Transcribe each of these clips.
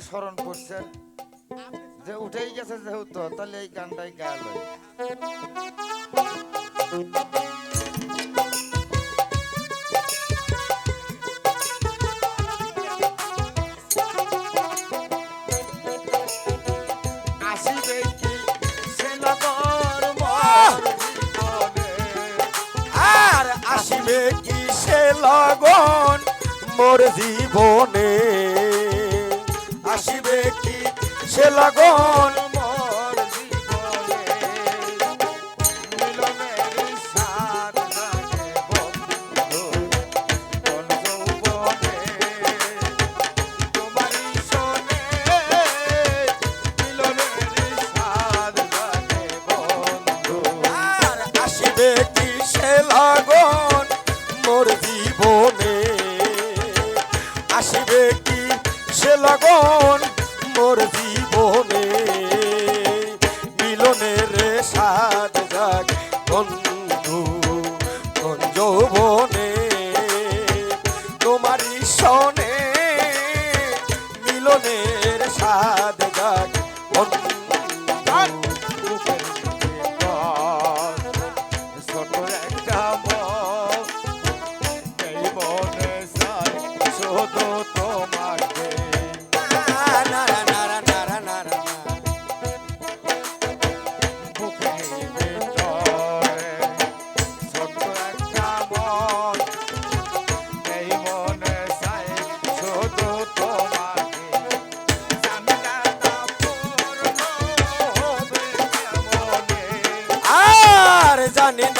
স্মরণ করছে যে উঠেই গেছে যেহেতু, তাহলে এই গানটাই গাল আসিবে কি সে লগন মোর জীবনে লগন মোর জীবনে মিলনের সাথ লাগে বন্ধু। কোন যৌবনে তোমার সনে মিলনের সাথ লাগে বন্ধু। আর আসিবে কি সে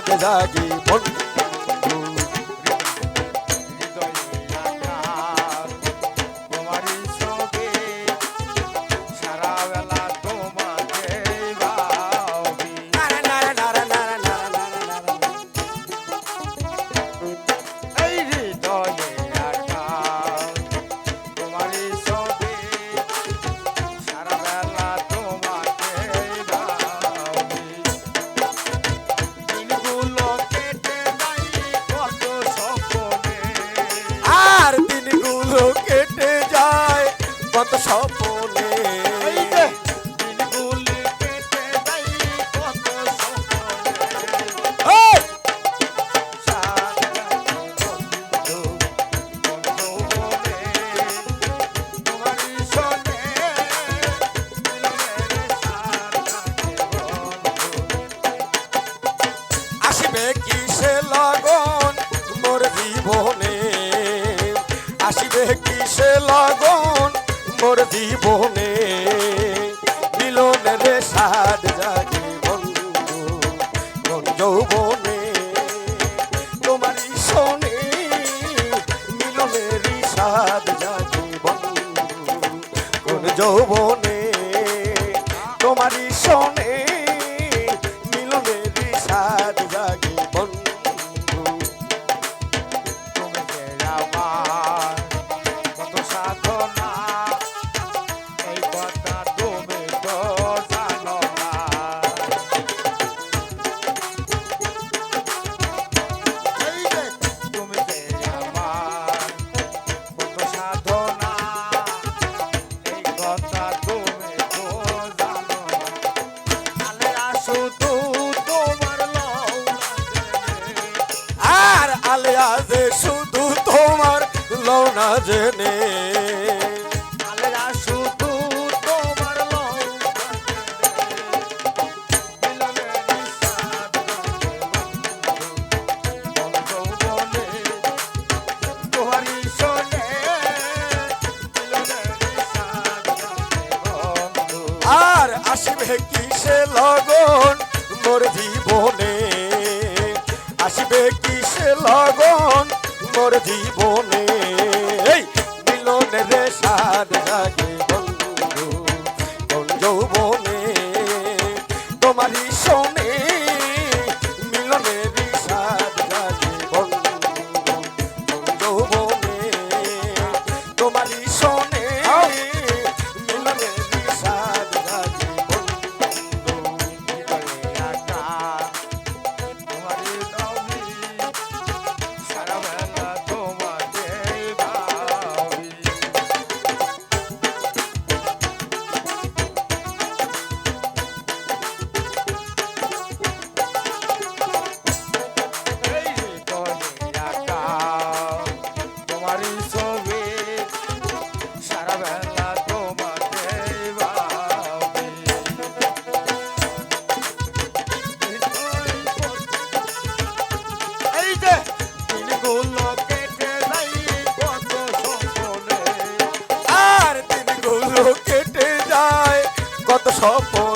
যাবে জাগি বন্ধু মোর জীবনে মিলনের সাদ জাগে বন্ধু যৌবনে। তোমার শোনে মিলনের সাদ জাগে বন্ধু যৌবনে। তোমার শোনে বন্ধু আর আসিবে কিসে লগন মোর জীবনে? আসিবে কিসে লগন মোর জীবনে? এই মিলনের সাদ জাগে বন্ধু। কোন সফল